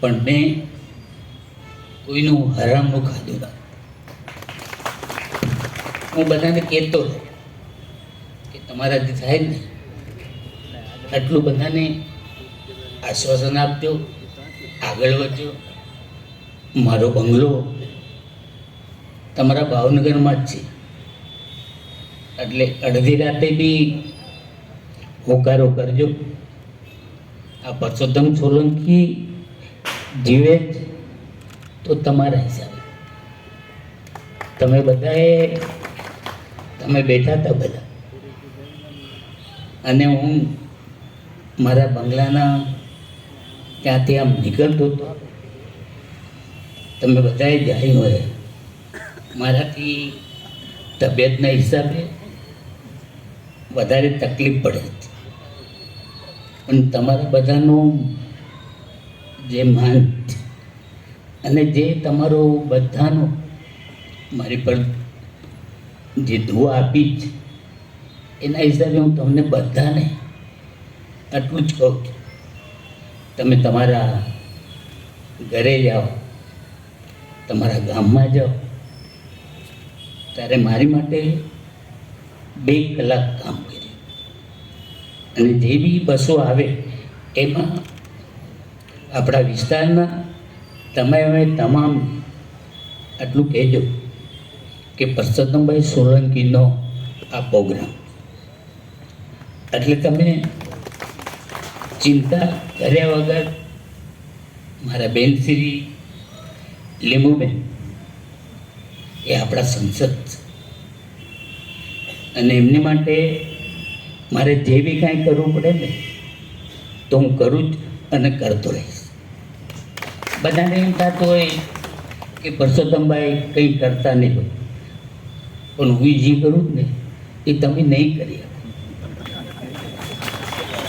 પણ મેં કોઈનું હરામનું ખાધું ના હું બધાને કહેતો કે તમારાથી થાય ને, આટલું બધાને આશ્વાસન આપજો, આગળ વધજો. મારો બંગલો તમારા ભાવનગરમાં જ છે. એટલે અડધી રાતે બી હોકારો કરજો. આ પરસોત્તમ સોલંકી જીવે તો તમારા હિસાબે. તમે બધાએ, તમે બેઠા હતા બધા. અને હું મારા બંગલાના ત્યાંથી આમ નીકળતો હતો. તમે બધાએ જાણ્યું હોય, મારાથી તબિયતના હિસાબે વધારે તકલીફ પડે પણ તમારા બધાનું જે માન અને જે તમારો બધાનો મારી પર જે દુઆ આપી છે એના હિસાબે હું તમને બધાને આટલું જ કહું તમે તમારા ઘરે જાઓ, તમારા ગામમાં જાઓ, ત્યારે મારી માટે બે કલાક કામ કર્યું અને જે બી બસો આવે, એમાં આપણા વિસ્તારના તમે હવે તમામ આટલું કહેજો કે પરસોત્તમભાઈ સોલંકીનો આ પ્રોગ્રામ. એટલે તમે ચિંતા કર્યા વગર મારા બેન શ્રી લીંબુબેન એ આપણા સંસદ અને એમની માટે મારે જે બી કાંઈ કરવું પડે ને તો હું કરું જ અને કરતો રહીશ. બધાને એમ થતું હોય કે પરસોત્તમભાઈ કંઈ કરતા નહીં હોય. પણ હું જે કરું ને એ તમે નહીં કરી શકો.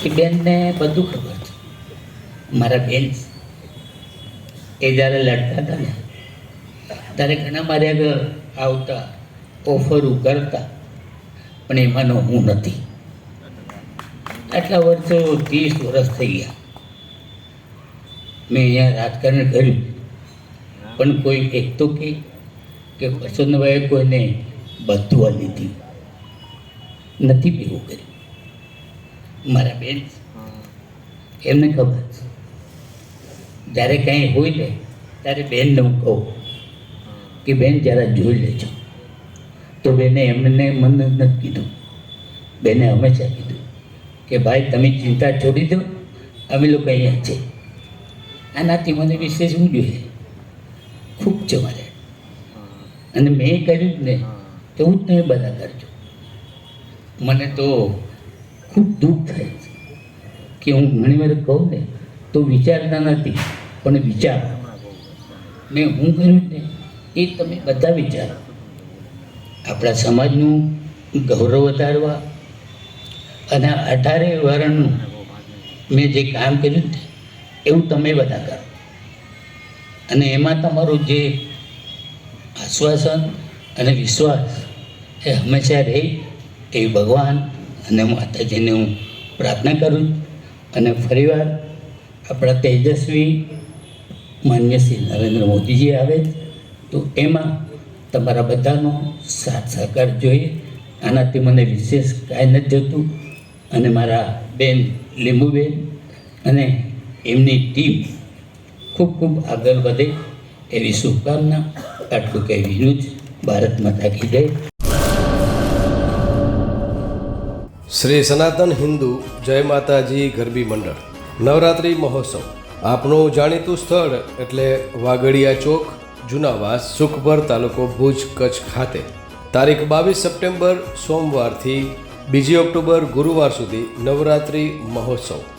એ બેનને બધું ખબર છે. મારા બેન એ જ્યારે લડતા હતા ને, ત્યારે ઘણા મારે આગળ આવતા, ઓફરો કરતા પણ એમાંનો હું નથી. આટલા વર્ષો ત્રીસ વર્ષ થઈ ગયા. મેં અહીંયા રાજકારણ કર્યું. પણ કોઈ એક તો કે કે વસંતભાઈએ કોઈને બધું લીધી. નથી ભેગું કર્યું. મારા બેન. એમને ખબર છે. જ્યારે કાંઈ હોય ને ત્યારે બેનને હું કહું કે બેન જરા જોઈ લેજો. તો બેને એમને મને નથી કીધું. બેને હંમેશા કીધું કે ભાઈ તમે ચિંતા છોડી દો. અમે લોકો અહીંયા છે. આનાથી મને વિશેષ શું જોઈએ ખૂબ છે મારે અને મેં કર્યું જ ને એવું જ તમે બધા કરજો. મને તો ખૂબ દુઃખ થાય છે કે હું ઘણી વાર કહું ને તો વિચારતા નથી પણ વિચાર. મેં હું કર્યું ને એ તમે બધા વિચારો. આપણા સમાજનું ગૌરવ વધારવા અને અઢારે વર્ણનું મેં જે કામ કર્યું ને એવું તમે બધા કરો. અને એમાં તમારું જે આશ્વાસન અને વિશ્વાસ એ હંમેશા રહે એવી ભગવાન અને માતાજીને હું પ્રાર્થના કરું. અને ફરીવાર આપણા તેજસ્વી માન્ય શ્રી નરેન્દ્ર મોદીજી આવે તો એમાં તમારા બધાનો સાથ સહકાર જોઈએ. આનાથી મને વિશેષ કાંઈ નથી જોતું અને મારા બેન લીંબુબેન અને એમની ટીમ ખૂબ ખૂબ આગળ વધે એવી શુભકામના આટલું કહેવીનું જ ભારત માતા કી જય. શ્રી સનાતન હિન્દુ જય માતાજી ગરબી મંડળ. નવરાત્રિ મહોત્સવ. આપનું જાણીતું સ્થળ એટલે વાગડિયા ચોક, જુનાવાસ, સુખભર તાલુકો ભુજ, કચ્છ ખાતે. તારીખ બાવીસ સપ્ટેમ્બર સોમવારથી બીજી ઓક્ટોબર ગુરુવાર સુધી નવરાત્રિ મહોત્સવ.